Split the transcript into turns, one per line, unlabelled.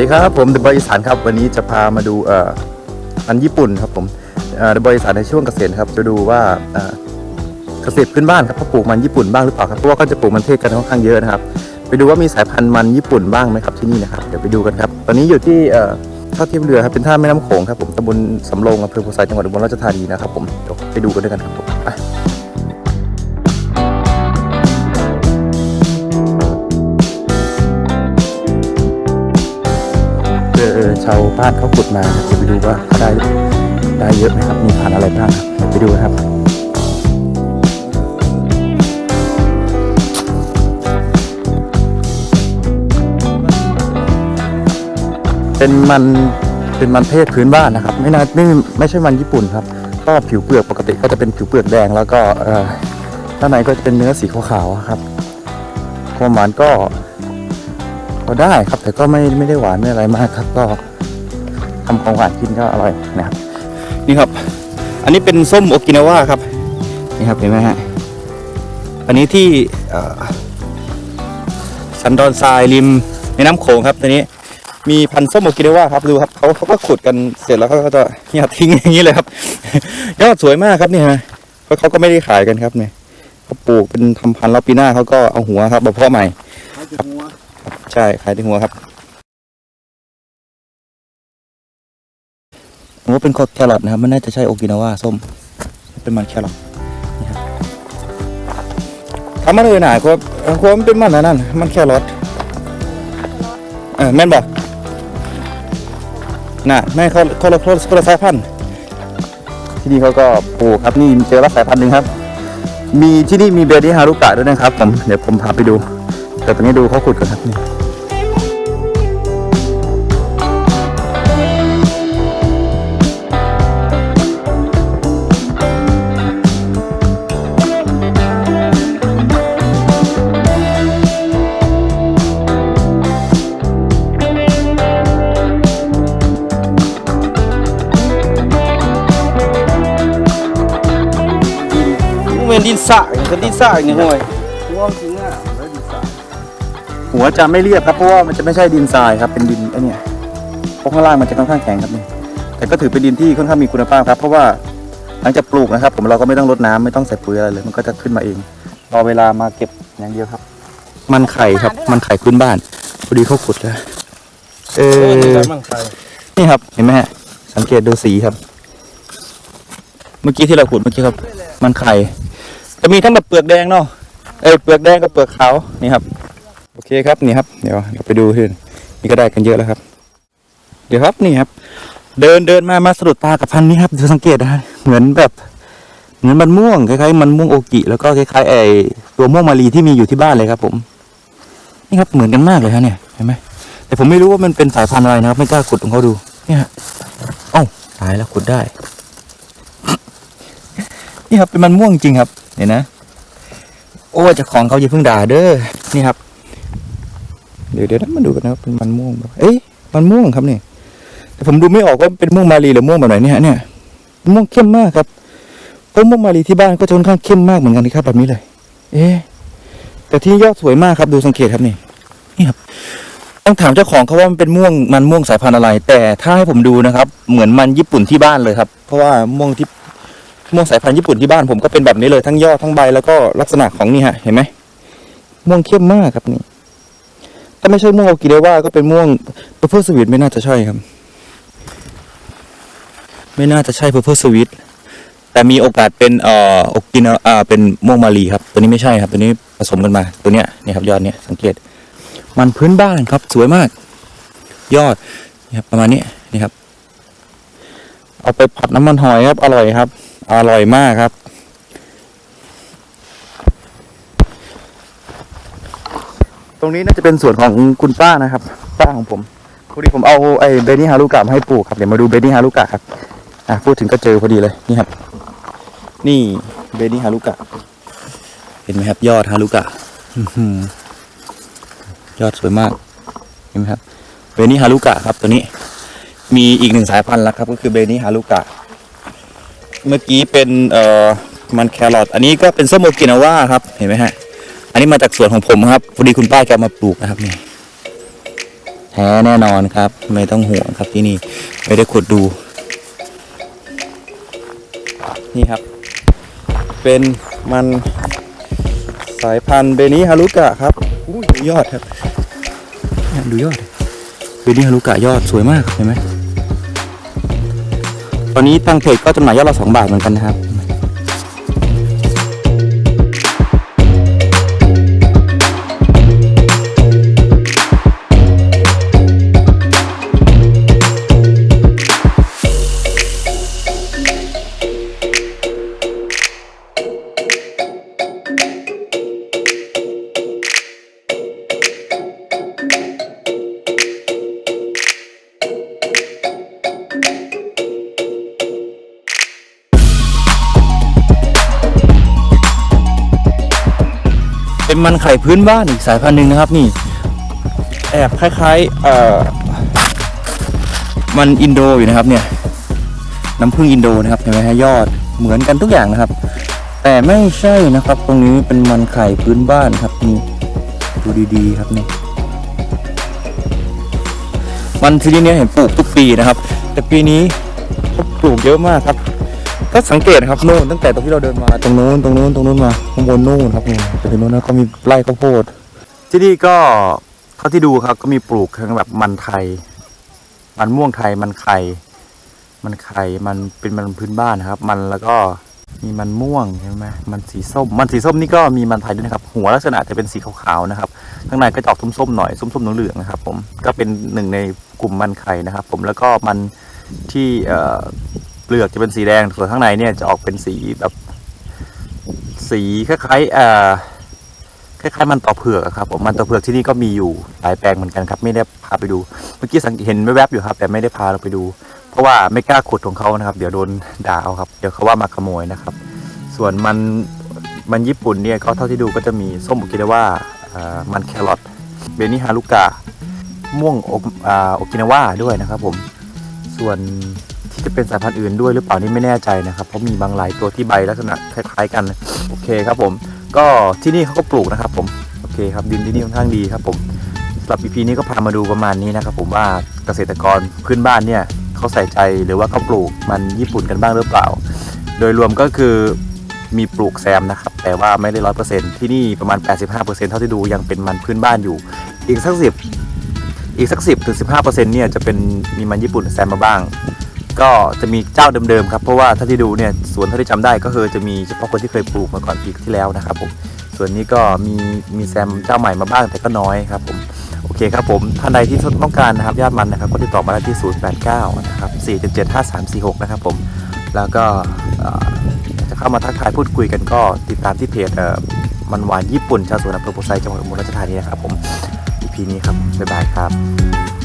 ดีครับผมเดอะบริสานครับวันนี้จะพามาดูอ,อันญี่ปุ่นครับผมเดอะบริสานในช่วงเกษตรครับจะดูว่าเกษตรพื้นบ้านครับเขาปลูกมันญี่ปุ่นบ้างหรือเปล่าครับเพราะว่าเขาจะปลูกมันเทศกันค่อนข้างเยอะนะครับ ไปดูว่ามีสายพันธุ์มันญี่ปุ่นบ้างไหมครับที่นี่นะครับเดี๋ยวไปดูกันครับตอนนี้อยู่ที่ท่าเทียบเรือครับเป็นท่าแม่น้ำโขงครับผมตำบลสำโรงอำเภอโพไซจังหวัดอุบลราชธานีนะครับผมเดี๋ยวไปดูกันด้วยกันครับผม จอชาวบ้านเขาขุดมาครับจะไปดูว่าเขาได้ได้เยอะไหมครับ มีพันอะไรบ้างเดี๋ยวไปดูนะครับเป็นมันเป็นมันเทศพื้นบ้านนะครับ ไม่น่าไม่ไม่ใช่มันญี่ปุ่นครับก็ผิวเปลือกปกติก็จะเป็นผิวเปลือกแดงแล้วก็เอ่อด้านในก็จะเป็นเนื้อสีขาวๆครับความหวานก็ ก็ได้ครับ แต่ก็ไม่ไม่ได้หวานไม่อะไรมากครับ ก็ทำของหวานกินก็อร่อยนะครับ นี่ครับ อันนี้เป็นส้มโอกินาวาครับ นี่ครับเห็นไหมฮะ อันนี้ที่เอ่อสันดอนทรายริมแม่น้ำโขงครับตัวนี้มีพันธุ์ส้มโอกินาวาครับดูครับเขาเขาก็ขุดกันเสร็จแล้วเขาก็จะเนี่ยทิ้งอย่างนี้เลยครับ ยอดสวยมากครับเนี่ยฮะเพราะเขาก็ไม่ได้ขายกันครับเนี่ยเขาปลูกเป็นทำพันธุ์แล้วปีหน้าเขาก็เอาหัวครับมาเพาะใหม่ ใช่ขายที่หัวครับผมว่าเป็นแครอทนะครับมันน่าจะใช่โอกินาว่าส้ม เป็นมันแครอทนี่ครับทำมาเลยหน่อยครับความนเป็นมันนนั่นมันแครอทเออแม่นบอกน่ะแม่เขาเขาเขาเขาละสายพันธุ์ที่นี่เขาก็ปลูกครับนี่เจอละสายพันธุ์หนึ่งครับ มีที่นี่มีเบดี้ฮารุกะด้วยนะครับผมเดี๋ยวผมพาไปดู แต่ตอนนี้ดูเขาขุดกันครับนี่
เวนดินสระเป็นดินสระอย่างนี้ห่วย
ว่างจริงอะแล้วดีสาย
หัวจะไม่เรียบครับเพราะว่ามันจะไม่ใช่ดินทรายครับเป็นดินไอ้เนี่ยเพราะข้างล่างมันจะค่อนข้างแข็งครับนี่แต่ก็ถือเป็นดินที่ค่อนข้างมีคุณภาพครับ เพราะว่าหลังจากปลูกนะครับ ผมเราก็ไม่ต้องรดน้ำไม่ต้องใส่ปุ๋ยอะไรเลยมันก็จะขึ้นมาเองรอเวลามาเก็บอย่างเดียวครับ มันไข่ครับ มันไข่พื้นบ้านพอดีเขาขุดแล้วเอ
เออนี่
อ
ก็มั่งใคร
นี่ครับเห็นไหมฮะสังเกตดูสีครับ เมื่อกี้ที่เราขุดเมื่อกี้ครับ มันไข่จะมีทั้งแบบเปลือกแดงเนาะเอ้ยเปลือกแดงกับเปลือกขาวนี่ครับโอเคครับนี่ครับเดี๋ยวเราไปดูที่นี่ก็ได้กันเยอะแล้วครับ เดี๋ยวครับนี่ครับ เดินเดินมามาสะดุดตากับพันนี้ครับดูสังเกตนะฮะเหมือนแบบเหมือนมันม่วงคล้ายๆมันม่วงโอกิแล้วก็คล้ายๆไอตัวม่วงมารีที่มีอยู่ที่บ้านเลยครับ ผม นี่ครับเหมือนกันมากเลยฮะเนี่ยเห็นไหมแต่ผมไม่รู้ว่ามันเป็นสายพันธุ์อะไรนะครับ ไม่กล้าขุดของเขาดู เนี่ยฮะเอ้าตายแล้วขุดได้ นี่ครับเป็นมันม่วงจริงครับ เห็นนะ โอ้จ้าของเขาอย่าเพิ่งด่าเด้อนี่ครับ เดี๋ยวเดี๋ยวนะมาดูกันนะเป็นมันม่วงแบบเอ้ยมันม่วงครับเนี่ยแต่ผมดูไม่ออกว่าเป็นม่วงมารีหรือม่วงแบบไหนเนี่ยเนี่ยม่วงเข้มมากครับเพราะม่วงมารีที่บ้านก็จะค่อนข้างเข้มมากเหมือนกันครับแบบนี้เลย เอ๊ะแต่ที่ยอดสวยมากครับดูสังเกตครับนี่นี่ครับต้องถามเจ้าของเขาว่ามันเป็นม่วงมันม่วงสายพันธุ์อะไร แต่ถ้าให้ผมดูนะครับ เหมือนมันญี่ปุ่นที่บ้านเลยครับ เพราะว่าม่วงที่ม่วงสายพันธุ์ญี่ปุ่นที่บ้านผมก็เป็นแบบนี้เลยทั้งยอดทั้งใบแล้วก็ลักษณะของนี่ฮะเห็นไหมม่วงเข้มมากครับนี่ ถ้าไม่ใช่ม่วงโอกิเดว่าก็เป็นม่วงเพอร์เพอร์สวีทไม่น่าจะใช่ครับ ไม่น่าจะใช่เพอร์เพอร์สวีทแต่มีโอกาสเป็นเอ่อโอกินอ่าเป็นม่วงมาลีครับ ตัวนี้ไม่ใช่ครับ ตัวนี้ผสมกันมา ตัวเนี้ยนี่ครับยอดเนี้ยสังเกต มันพื้นบ้านครับ สวยมาก ยอดนี่ครับประมาณนี้นี่ครับ เอาไปผัดน้ำมันหอยครับ อร่อยครับ อร่อยมากครับ ตรงนี้น่าจะเป็นส่วนของคุณป้านะครับ ป้าของผมพอดีผมเอาไอ้เบนี่ฮารุกะมาให้ปลูกครับเดี๋ยวมาดูเบนี่ฮารุกะครับอะพูดถึงก็เจอพอดีเลยนี่ครับ นี่เบนี่ฮารุกะ เห็นไหมครับ ยอดฮารุกะยอดสวยมากเห็นไหมครับเบนี่ฮารุกะครับตัวนี้ มีอีกหนึ่งสายพันธุ์แล้วครับ ก็คือเบนี่ฮารุกะ เมื่อกี้เป็นเอ่อมันแครอทอันนี้ก็เป็นส้มโอกินาวาครับเห็นไหมฮะ อันนี้มาจากสวนของผมครับพอดีคุณป้าแกมาปลูกนะครับนี่แท้แน่นอนครับ ไม่ต้องห่วงครับที่นี่ไม่ได้ขุดดู นี่ครับ เป็นมันสายพันธุ์เบนิฮารุกะครับอุ้ยดูยอดครับ ดูยอดเบนิฮารุกะยอดสวยมากครับเห็นไหมตอนนี้ทางเพจก็จำหน่ายยอดละสองบาทเหมือนกันนะครับ มันไข่พื้นบ้านอีกสายพันธุ์หนึ่งนะครับนี่ แอบคล้ายๆเอ่อมันอินโดอยู่นะครับเนี่ยน้ำผึ้งอินโดนะครับเห็นไหมฮะยอดเหมือนกันทุกอย่างนะครับ แต่ไม่ใช่นะครับ ตรงนี้เป็นมันไข่พื้นบ้านครับนี่ดูดีๆ ครับนี่มันชนิดนี้เห็นปลูกทุกปีนะครับ แต่ปีนี้เขาปลูกเยอะมากครับ ก็สังเกตนะครับโน่นตั้งแต่ตรงที่เราเดินมาตรงโน้นตรงโน้นตรงโนู้นมา ข้างบนนู่นครับนี่จะเห็นโน่นนะก็มีไร่ข้าวโพด ที่นี่ก็เท่าที่ดูครับก็มีปลูกทั้งแบบมันไทย มันม่วงไทยมันไข่มันไข่มันเป็นมันพื้นบ้านนะครับ มันแล้วก็มีมันม่วงใช่ไหมมันสีส้ม มันสีส้มนี่ก็มีมันไทยด้วยนะครับ หัวลักษณะจะเป็นสีขาวๆนะครับ ข้างในก็จะออกส้มๆหน่อยส้มๆเหลืองๆนะครับ ผมก็เป็นหนึ่งในกลุ่มมันไข่นะครับ ผมแล้วก็มันที่เอ่อเปลือกจะเป็นสีแดงส่วนข้างในเนี่ยจะออกเป็นสีแบบ สีคล้ายๆเอ่อคล้ายๆมันต่อเผือกอะครับผมมันต่อเผือกที่นี่ก็มีอยู่หลายแปลงเหมือนกันครับ ไม่ได้พาไปดู เมื่อกี้สังเกตเห็นแวบๆอยู่ครับ แต่ไม่ได้พาเราไปดู เพราะว่าไม่กล้าขุดของเขานะครับ เดี๋ยวโดนด่าเอาครับเดี๋ยวเขาว่ามาขโมยนะครับ ส่วนมันมันญี่ปุ่นเนี่ยก็เท่าที่ดูก็จะมีส้มโอกินาวาเอ่อมันแครอทเบนิฮารุกะม่วงโออ่าโอกินาวาด้วยนะครับผมส่วน ที่จะเป็นสายพันธุ์อื่นด้วยหรือเปล่านี่ไม่แน่ใจนะครับ เพราะมีบางหลายตัวที่ใบลักษณะคล้ายๆกันโอเคครับผม ก็ที่นี่เขาก็ปลูกนะครับ ผมโอเคครับดินที่นี่ค่อนข้างดีครับผมสำหรับ EP นี้ก็พามาดูประมาณนี้นะครับ ผมว่าเกษตรกรพื้นบ้านเนี่ยเขาใส่ใจหรือว่าเขาปลูกมันญี่ปุ่นกันบ้างหรือเปล่า โดยรวมก็คือมีปลูกแซมนะครับ แต่ว่าไม่ได้ร้อยเปอร์เซ็นที่นี่ประมาณ 85%เท่าที่ดูยังเป็นมันพื้นบ้านอยู่ อีกสักสิบอีกสักสิบถึงสิบห้าเปอร์เซ็นต์เนี่ยจะเป็นมีมันญี่ปุ่นแซมมาบ้าง ก็จะมีเจ้าเดิมๆครับเพราะว่าถ้าที่ดูเนี่ยสวนเท่าที่จำได้ก็คือจะมีเฉพาะคนที่เคยปลูกมาก่อนปีที่แล้วนะครับผมส่วนนี้ก็มีมีแซมเจ้าใหม่มาบ้างแต่ก็น้อยครับผมโอเคครับผมท่านใดที่ต้องการนะครับญาติมันนะครับก็ติดต่อมาได้ที่ 089นะครับ4775346 นะครับผมแล้วก็จะเข้ามาทักทายพูดคุยกันก็ติดตามที่เพจมันหวานญี่ปุ่นชาวสวนอำเภอโพไซจังหวัดอุบลราชธานีนะครับผม EP นี้ครับบ๊ายบายครับ